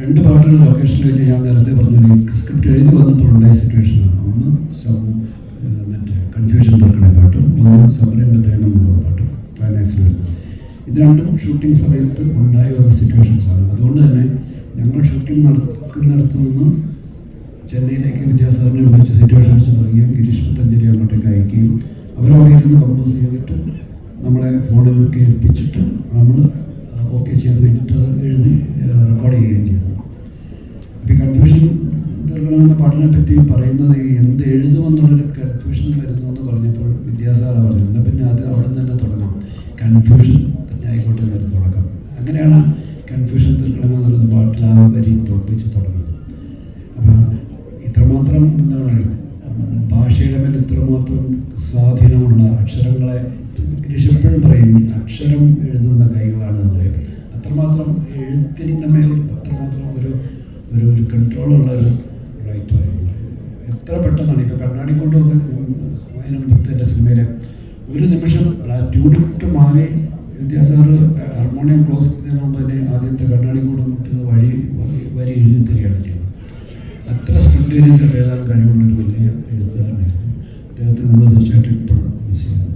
രണ്ട് പാട്ടുകൾ ലൊക്കേഷനിൽ വെച്ച് ഞാൻ നേരത്തെ പറഞ്ഞു സ്ക്രിപ്റ്റ് എഴുതി സിറ്റുവേഷൻ സിറ്റുവേഷനാണ് ഒന്ന് മറ്റേ കൺഫ്യൂഷൻ തീർക്കണേ പാട്ടും ഒന്ന് സമരന്റെ പ്രേമം എന്നുള്ള പാട്ടും ക്ലൈമാക്സിൽ വരുന്നത്. ഇത് രണ്ടും ഷൂട്ടിംഗ് സമയത്ത് ഉണ്ടായി വന്ന സിറ്റുവേഷൻസാണ് അതുകൊണ്ട് തന്നെ ഞങ്ങൾ ഷൂട്ടിംഗ് നടക്കുന്നിടത്ത് നിന്ന് ചെന്നൈയിലേക്ക് വിദ്യാസാഗറിനെ വിളിച്ച് സിറ്റുവേഷൻസ് പറയുകയും ഗിരീഷ് പുത്തഞ്ചേരി അങ്ങോട്ടേക്ക് അയക്കുകയും അവരവിടെ ഇരുന്ന് കമ്പോസ് ചെയ്തിട്ട് നമ്മളെ ഫോണിൽ കേൾപ്പിച്ചിട്ട് നമ്മൾ ഓക്കെ ചെയ്ത് കഴിഞ്ഞിട്ട് അത് എഴുതി റെക്കോർഡ് ചെയ്യുകയും ചെയ്തു അപ്പോൾ ഈ കൺഫ്യൂഷൻ തീർക്കണമെന്ന പാട്ടിനെ പറ്റി പറയുന്നത് എന്ത് എഴുതുമെന്നുള്ളൊരു കൺഫ്യൂഷൻ വരുന്നു എന്ന് പറഞ്ഞപ്പോൾ വിദ്യാസാഗർ പറഞ്ഞു എന്നാൽ പിന്നെ അത് അവിടെ തന്നെ തുടങ്ങാം. കൺഫ്യൂഷൻ തന്നെ ആയിക്കോട്ടെ എന്നൊരു തുടക്കം. അങ്ങനെയാണ് കൺഫ്യൂഷൻ തീർക്കണമെന്നുള്ളത് പാട്ടിൽ ആ വരി തോൽപ്പിച്ച് തുടങ്ങുന്നത്. അപ്പം ഇത്രമാത്രം എന്താണ് ഭാഷയുടെ മേൽ ഇത്രമാത്രം സ്വാധീനമുള്ള അക്ഷരങ്ങളെ ഗിരീഷ് എപ്പോഴും പറയും അക്ഷരം എഴുതുന്ന കൈകളാണ് എന്ന് പറയും. അത്രമാത്രം എഴുത്തിന്റെ മേൽ അത്രമാത്രം ഒരു ഒരു കൺട്രോളുള്ള ഒരു റൈറ്റർ എത്ര പെട്ടെന്നാണ് ഇപ്പോൾ കണ്ണാടി കൊണ്ടൊക്കെ അതിനുമ്പത്തെ സിനിമയിലെ ഒരു നിമിഷം ട്യൂണിട്ട് മാറി വിദ്യാസാറ് ഹാർമോണിയം ക്ലോസ് ചെയ്യുന്നതിന് തന്നെ ആദ്യത്തെ കണ്ണാടി കൂടെ മുട്ടുന്ന വഴി വരി എഴുതി തരികയാണ് ചെയ്യുന്നത്. അത്ര ആയിട്ട് എഴുതാൻ കഴിവുള്ള ഒരു വലിയ എഴുത്തുകാരനായിരുന്നു. അദ്ദേഹത്തെ നമ്മൾ തീർച്ചയായിട്ടും ഇപ്പോഴും മിസ് ചെയ്യുന്നു.